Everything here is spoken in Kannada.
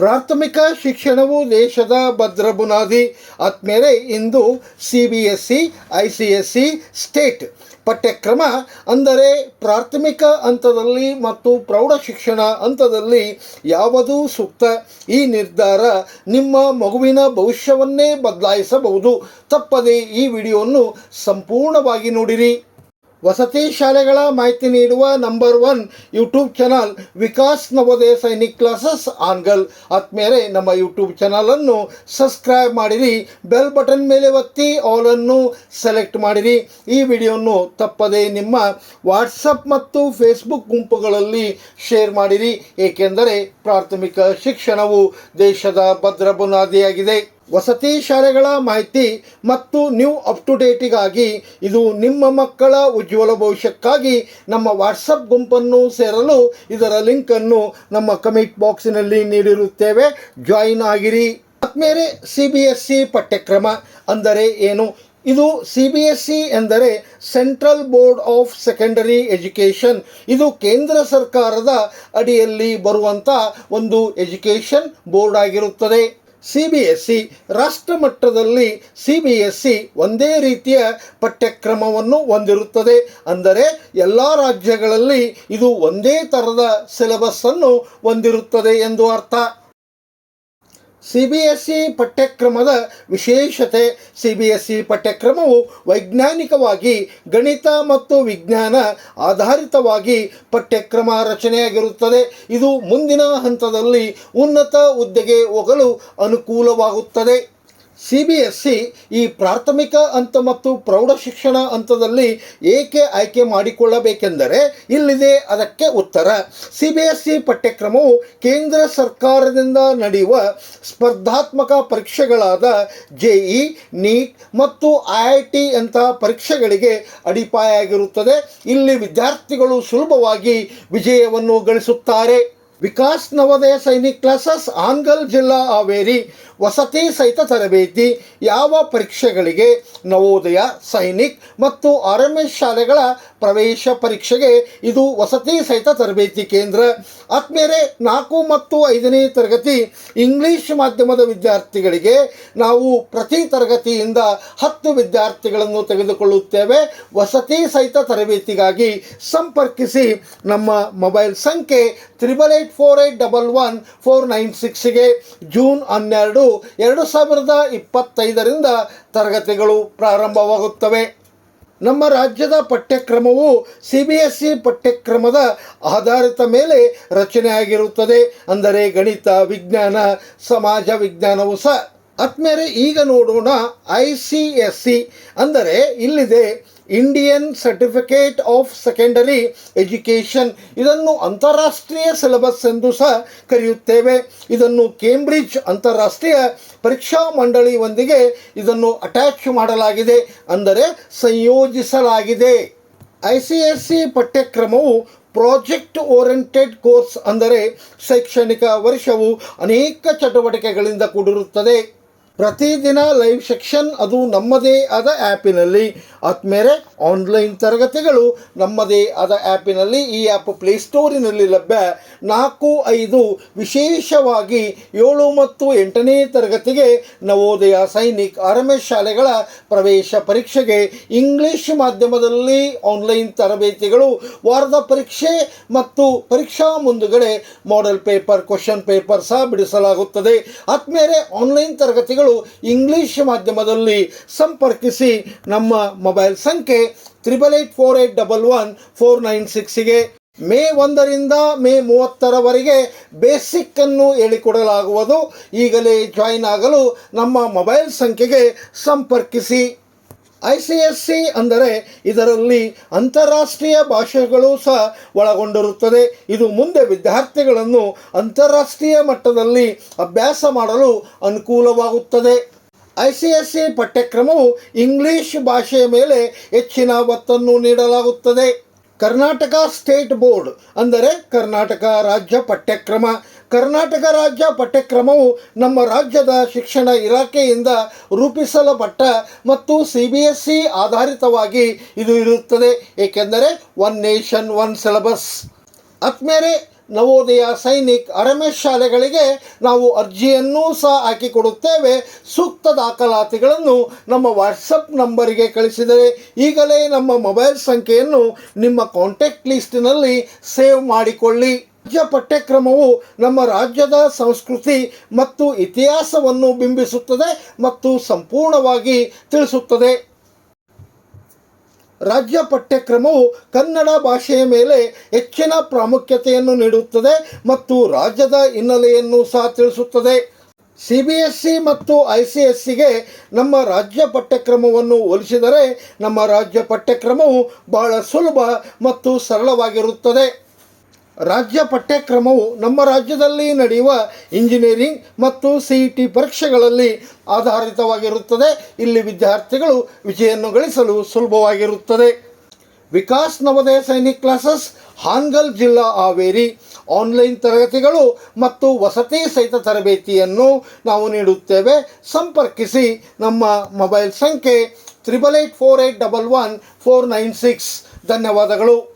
ಪ್ರಾಥಮಿಕ ಶಿಕ್ಷಣವು ದೇಶದ ಭದ್ರ ಬುನಾದಿ. ಆದ್ಮೇಲೆ ಇಂದು C B S C I C S C state. ಪಠ್ಯಕ್ರಮ ಅಂದರೆ ಪ್ರಾಥಮಿಕ ಹಂತದಲ್ಲಿ ಮತ್ತು ಪ್ರೌಢ ಶಿಕ್ಷಣ ಹಂತದಲ್ಲಿ ಯಾವುದು ಸೂಕ್ತ? ಈ ನಿರ್ಧಾರ ನಿಮ್ಮ ಮಗುವಿನ ಭವಿಷ್ಯವನ್ನೇ ಬದಲಾಯಿಸಬಹುದು. ತಪ್ಪದೆ ಈ ವಿಡಿಯೋವನ್ನು ಸಂಪೂರ್ಣವಾಗಿ ನೋಡಿರಿ. ವಸತಿ ಶಾಲೆಗಳ ಮಾಹಿತಿ ನೀಡುವ number one YouTube channel Vikas Navodaya Sainik classes Hangal. ಆದ್ಮೇಲೆ ನಮ್ಮ ಯೂಟ್ಯೂಬ್ ಚಾನಲನ್ನು ಸಬ್ಸ್ಕ್ರೈಬ್ ಮಾಡಿರಿ. ಬೆಲ್ ಬಟನ್ ಮೇಲೆ ಒತ್ತಿ ಆಲನ್ನು ಸೆಲೆಕ್ಟ್ ಮಾಡಿರಿ. ಈ ವಿಡಿಯೋವನ್ನು ತಪ್ಪದೇ ನಿಮ್ಮ ವಾಟ್ಸಪ್ ಮತ್ತು ಫೇಸ್ಬುಕ್ ಗುಂಪುಗಳಲ್ಲಿ ಶೇರ್ ಮಾಡಿರಿ. ಏಕೆಂದರೆ ಪ್ರಾಥಮಿಕ ಶಿಕ್ಷಣವು ದೇಶದ ಭದ್ರ ಬುನಾದಿಯಾಗಿದೆ. ವಸತಿ ಶಾಲೆಗಳ ಮಾಹಿತಿ ಮತ್ತು ನ್ಯೂ ಅಪ್ ಟು ಡೇಟಿಗಾಗಿ ಇದು ನಿಮ್ಮ ಮಕ್ಕಳ ಉಜ್ವಲ ಭವಿಷ್ಯಕ್ಕಾಗಿ ನಮ್ಮ ವಾಟ್ಸಪ್ ಗುಂಪನ್ನು ಸೇರಲು ಇದರ ಲಿಂಕನ್ನು ನಮ್ಮ ಕಮೆಂಟ್ ಬಾಕ್ಸಿನಲ್ಲಿ ನೀಡಿರುತ್ತೇವೆ. ಜಾಯಿನ್ ಆಗಿರಿ. ಆದ್ಮೇಲೆ ಸಿ ಬಿ ಎಸ್ ಸಿ ಪಠ್ಯಕ್ರಮ ಅಂದರೆ ಏನು? ಇದು ಸಿ ಬಿ ಎಸ್ ಸಿ ಎಂದರೆ central board of secondary education ಇದು ಕೇಂದ್ರ ಸರ್ಕಾರದ ಅಡಿಯಲ್ಲಿ ಬರುವಂಥ ಒಂದು ಎಜುಕೇಷನ್ ಬೋರ್ಡ್ ಆಗಿರುತ್ತದೆ. ಸಿ ಬಿ ಎಸ್ ಸಿ ರಾಷ್ಟ್ರ ಮಟ್ಟದಲ್ಲಿ ಸಿ ಬಿ ಎಸ್ ಸಿ ಒಂದೇ ರೀತಿಯ ಪಠ್ಯಕ್ರಮವನ್ನು ಹೊಂದಿರುತ್ತದೆ. ಅಂದರೆ ಎಲ್ಲ ರಾಜ್ಯಗಳಲ್ಲಿ ಇದು ಒಂದೇ ಥರದ ಸಿಲೆಬಸ್ಸನ್ನು ಹೊಂದಿರುತ್ತದೆ ಎಂದು ಅರ್ಥ. ಸಿ ಬಿ ಎಸ್ ಸಿ ಪಠ್ಯಕ್ರಮದ ವಿಶೇಷತೆ ಸಿ ಬಿ ಎಸ್ ಸಿ ಪಠ್ಯಕ್ರಮವು ವೈಜ್ಞಾನಿಕವಾಗಿ ಗಣಿತ ಮತ್ತು ವಿಜ್ಞಾನ ಆಧಾರಿತವಾಗಿ ಪಠ್ಯಕ್ರಮ ರಚನೆಯಾಗಿರುತ್ತದೆ. ಇದು ಮುಂದಿನ ಹಂತದಲ್ಲಿ ಉನ್ನತ ಹುದ್ದೆಗೆ ಹೋಗಲು ಅನುಕೂಲವಾಗುತ್ತದೆ. ಸಿ ಬಿ ಎಸ್ ಸಿ ಈ ಪ್ರಾಥಮಿಕ ಹಂತ ಮತ್ತು ಪ್ರೌಢ ಶಿಕ್ಷಣ ಹಂತದಲ್ಲಿ ಏಕೆ ಆಯ್ಕೆ ಮಾಡಿಕೊಳ್ಳಬೇಕೆಂದರೆ ಇಲ್ಲಿದೆ ಅದಕ್ಕೆ ಉತ್ತರ. ಸಿ ಬಿ ಎಸ್ ಸಿ ಪಠ್ಯಕ್ರಮವು ಕೇಂದ್ರ ಸರ್ಕಾರದಿಂದ ನಡೆಯುವ ಸ್ಪರ್ಧಾತ್ಮಕ ಪರೀಕ್ಷೆಗಳಾದ ಜೆ ಇ, ನೀಟ್ ಮತ್ತು ಐ ಐ ಟಿ ಅಂತಹ ಪರೀಕ್ಷೆಗಳಿಗೆ ಅಡಿಪಾಯ ಆಗಿರುತ್ತದೆ. ಇಲ್ಲಿ ವಿದ್ಯಾರ್ಥಿಗಳು ಸುಲಭವಾಗಿ ವಿಜಯವನ್ನು ಗಳಿಸುತ್ತಾರೆ. ವಿಕಾಸ್ ನವೋದಯ ಸೈನಿಕ್ ಕ್ಲಾಸಸ್ ಆನ್ಗಲ್ ಜಿಲ್ಲಾ ಹಾವೇರಿ. ವಸತಿ ಸಹಿತ ತರಬೇತಿ, ಯಾವ ಪರೀಕ್ಷೆಗಳಿಗೆ ನವೋದಯ, ಸೈನಿಕ್ ಮತ್ತು ಆರ್ ಎಂ ಎಸ್ ಶಾಲೆಗಳ ಪ್ರವೇಶ ಪರೀಕ್ಷೆಗೆ ಇದು ವಸತಿ ಸಹಿತ ತರಬೇತಿ ಕೇಂದ್ರ. ಆದ್ಮೇಲೆ ನಾಲ್ಕು ಮತ್ತು ಐದನೇ ತರಗತಿ ಇಂಗ್ಲಿಷ್ ಮಾಧ್ಯಮದ ವಿದ್ಯಾರ್ಥಿಗಳಿಗೆ ನಾವು ಪ್ರತಿ ತರಗತಿಯಿಂದ ಹತ್ತು ವಿದ್ಯಾರ್ಥಿಗಳನ್ನು ತೆಗೆದುಕೊಳ್ಳುತ್ತೇವೆ. ವಸತಿ ಸಹಿತ ತರಬೇತಿಗಾಗಿ ಸಂಪರ್ಕಿಸಿ ನಮ್ಮ ಮೊಬೈಲ್ ಸಂಖ್ಯೆ triple eight four eight double one four nine ಸಿಕ್ಸ್ಗೆ June ಹನ್ನೆರಡು ಎರಡು ಸಾವಿರದ ಇಪ್ಪತ್ತೈದರಿಂದ ತರಗತಿಗಳು ಪ್ರಾರಂಭವಾಗುತ್ತವೆ. ನಮ್ಮ ರಾಜ್ಯದ ಪಠ್ಯಕ್ರಮವು ಸಿ ಬಿ ಎಸ್ ಇ ಪಠ್ಯಕ್ರಮದ ಆಧಾರಿತ ಮೇಲೆ ರಚನೆಯಾಗಿರುತ್ತದೆ. ಅಂದರೆ ಗಣಿತ, ವಿಜ್ಞಾನ, ಸಮಾಜ ವಿಜ್ಞಾನವು ಸಹ. ಆದ್ಮೇಲೆ ಈಗ ನೋಡೋಣ ಐ ಸಿ ಎಸ್ ಸಿ ಅಂದರೆ ಇಲ್ಲಿದೆ Indian certificate of secondary education ಇದನ್ನು ಅಂತಾರಾಷ್ಟ್ರೀಯ ಸಿಲೆಬಸ್ ಎಂದು ಸಹ ಕರೆಯುತ್ತೇವೆ. ಇದನ್ನು ಕೇಂಬ್ರಿಡ್ಜ್ ಅಂತಾರಾಷ್ಟ್ರೀಯ ಪರೀಕ್ಷಾ ಮಂಡಳಿಯೊಂದಿಗೆ ಇದನ್ನು ಅಟ್ಯಾಚ್ ಮಾಡಲಾಗಿದೆ. ಅಂದರೆ ಸಂಯೋಜಿಸಲಾಗಿದೆ. ಐ ಸಿ ಎಸ್ ಸಿ ಪಠ್ಯಕ್ರಮವು ಪ್ರಾಜೆಕ್ಟ್ ಓರಿಯೆಂಟೆಡ್ ಕೋರ್ಸ್ ಅಂದರೆ ಶೈಕ್ಷಣಿಕ ವರ್ಷವು ಅನೇಕ ಚಟುವಟಿಕೆಗಳಿಂದ ಕೂಡಿರುತ್ತದೆ. ಪ್ರತಿದಿನ ಲೈವ್ ಸೆಕ್ಷನ್ ಅದು ನಮ್ಮದೇ ಆದ ಆ್ಯಪಿನಲ್ಲಿ. ಆದ್ಮೇಲೆ ಆನ್ಲೈನ್ ತರಗತಿಗಳು ನಮ್ಮದೇ ಆದ ಆ್ಯಪಿನಲ್ಲಿ ಈ ಆ್ಯಪ್ ಪ್ಲೇಸ್ಟೋರಿನಲ್ಲಿ ಲಭ್ಯ. ನಾಲ್ಕು, ಐದು, ವಿಶೇಷವಾಗಿ ಏಳು ಮತ್ತು ಎಂಟನೇ ತರಗತಿಗೆ ನವೋದಯ ಸೈನಿಕ್ ಆರ್ಎಂಎಸ್ ಶಾಲೆಗಳ ಪ್ರವೇಶ ಪರೀಕ್ಷೆಗೆ ಇಂಗ್ಲಿಷ್ ಮಾಧ್ಯಮದಲ್ಲಿ ಆನ್ಲೈನ್ ತರಬೇತಿಗಳು ವಾರದ ಪರೀಕ್ಷೆ ಮತ್ತು ಪರೀಕ್ಷಾ ಮುಂದುಗಡೆ ಮಾಡೆಲ್ ಪೇಪರ್ ಕ್ವಶನ್ ಪೇಪರ್ ಸಹ ಬಿಡಿಸಲಾಗುತ್ತದೆ. ಆದ್ಮೇಲೆ ಆನ್ಲೈನ್ ತರಗತಿಗಳು ಇಂಗ್ಲಿಷ್ ಮಾಧ್ಯಮದಲ್ಲಿ ಸಂಪರ್ಕಿಸಿ ನಮ್ಮ ಮೊಬೈಲ್ ಸಂಖ್ಯೆ triple eight four eight double one four nine ಸಿಕ್ಸಿಗೆ May ಒಂದರಿಂದ ಮೇ ಮೂವತ್ತರವರೆಗೆ ಬೇಸಿಕ್ಕನ್ನು ಹೇಳಿಕೊಡಲಾಗುವುದು. ಈಗಲೇ ಜಾಯಿನ್ ಆಗಲು ನಮ್ಮ ಮೊಬೈಲ್ ಸಂಖ್ಯೆಗೆ ಸಂಪರ್ಕಿಸಿ. ಐ ಸಿ ಎಸ್ ಸಿ ಅಂದರೆ ಇದರಲ್ಲಿ ಅಂತಾರಾಷ್ಟ್ರೀಯ ಭಾಷೆಗಳು ಸಹ ಒಳಗೊಂಡಿರುತ್ತದೆ. ಇದು ಮುಂದೆ ವಿದ್ಯಾರ್ಥಿಗಳನ್ನು ಅಂತಾರಾಷ್ಟ್ರೀಯ ಮಟ್ಟದಲ್ಲಿ ಅಭ್ಯಾಸ ಮಾಡಲು ಅನುಕೂಲವಾಗುತ್ತದೆ. ಐ ಸಿ ಎಸ್ ಸಿ ಪಠ್ಯಕ್ರಮವು ಇಂಗ್ಲಿಷ್ ಭಾಷೆಯ ಮೇಲೆ ಹೆಚ್ಚಿನ ಒತ್ತನ್ನು ನೀಡಲಾಗುತ್ತದೆ. ಕರ್ನಾಟಕ ಸ್ಟೇಟ್ ಬೋರ್ಡ್ ಅಂದರೆ ಕರ್ನಾಟಕ ರಾಜ್ಯ ಪಠ್ಯಕ್ರಮ. ಕರ್ನಾಟಕ ರಾಜ್ಯ ಪಠ್ಯಕ್ರಮವು ನಮ್ಮ ರಾಜ್ಯದ ಶಿಕ್ಷಣ ಇಲಾಖೆಯಿಂದ ರೂಪಿಸಲ್ಪಟ್ಟ ಮತ್ತು ಸಿ ಬಿ ಎಸ್ ಸಿ ಆಧಾರಿತವಾಗಿ ಇದು ಇರುತ್ತದೆ. ಏಕೆಂದರೆ ಒನ್ ನೇಷನ್, ಒನ್ ಸಿಲೆಬಸ್. ಆದ್ಮೇಲೆ ನವೋದಯ ಸೈನಿಕ್ ಅರಮೇಶ್ ಶಾಲೆಗಳಿಗೆ ನಾವು ಅರ್ಜಿಯನ್ನೂ ಸಹ ಹಾಕಿಕೊಡುತ್ತೇವೆ. ಸೂಕ್ತ ದಾಖಲಾತಿಗಳನ್ನು ನಮ್ಮ ವಾಟ್ಸಪ್ ನಂಬರಿಗೆ ಕಳಿಸಿದರೆ ಈಗಲೇ ನಮ್ಮ ಮೊಬೈಲ್ ಸಂಖ್ಯೆಯನ್ನು ನಿಮ್ಮ ಕಾಂಟ್ಯಾಕ್ಟ್ ಲಿಸ್ಟಿನಲ್ಲಿ ಸೇವ್ ಮಾಡಿಕೊಳ್ಳಿ. ರಾಜ್ಯ ಪಠ್ಯಕ್ರಮವು ನಮ್ಮ ರಾಜ್ಯದ ಸಂಸ್ಕೃತಿ ಮತ್ತು ಇತಿಹಾಸವನ್ನು ಬಿಂಬಿಸುತ್ತದೆ ಮತ್ತು ಸಂಪೂರ್ಣವಾಗಿ ತಿಳಿಸುತ್ತದೆ. ರಾಜ್ಯ ಪಠ್ಯಕ್ರಮವು ಕನ್ನಡ ಭಾಷೆಯ ಮೇಲೆ ಹೆಚ್ಚಿನ ಪ್ರಾಮುಖ್ಯತೆಯನ್ನು ನೀಡುತ್ತದೆ ಮತ್ತು ರಾಜ್ಯದ ಹಿನ್ನೆಲೆಯನ್ನು ಸಹ ತಿಳಿಸುತ್ತದೆ. ಸಿ ಬಿ ಎಸ್ ಸಿ ಮತ್ತು ಐ ಸಿ ಎಸ್ ಸಿಗೆ ನಮ್ಮ ರಾಜ್ಯ ಪಠ್ಯಕ್ರಮವನ್ನು ಹೋಲಿಸಿದರೆ ನಮ್ಮ ರಾಜ್ಯ ಪಠ್ಯಕ್ರಮವು ಬಹಳ ಸುಲಭ ಮತ್ತು ಸರಳವಾಗಿರುತ್ತದೆ. ರಾಜ್ಯ ಪಠ್ಯಕ್ರಮವು ನಮ್ಮ ರಾಜ್ಯದಲ್ಲಿ ನಡೆಯುವ ಇಂಜಿನಿಯರಿಂಗ್ ಮತ್ತು ಸಿ ಇ ಟಿ ಪರೀಕ್ಷೆಗಳಲ್ಲಿ ಆಧಾರಿತವಾಗಿರುತ್ತದೆ. ಇಲ್ಲಿ ವಿದ್ಯಾರ್ಥಿಗಳು ವಿಜಯವನ್ನು ಗಳಿಸಲು ಸುಲಭವಾಗಿರುತ್ತದೆ. ವಿಕಾಸ್ ನವೋದಯ ಸೈನಿಕ್ ಕ್ಲಾಸಸ್ ಹಾನ್ಗಲ್ ಜಿಲ್ಲಾ ಹಾವೇರಿ. ಆನ್ಲೈನ್ ತರಗತಿಗಳು ಮತ್ತು ವಸತಿ ಸಹಿತ ತರಬೇತಿಯನ್ನು ನಾವು ನೀಡುತ್ತೇವೆ. ಸಂಪರ್ಕಿಸಿ ನಮ್ಮ ಮೊಬೈಲ್ ಸಂಖ್ಯೆ triple eight four eight double one four nine six. ಧನ್ಯವಾದಗಳು.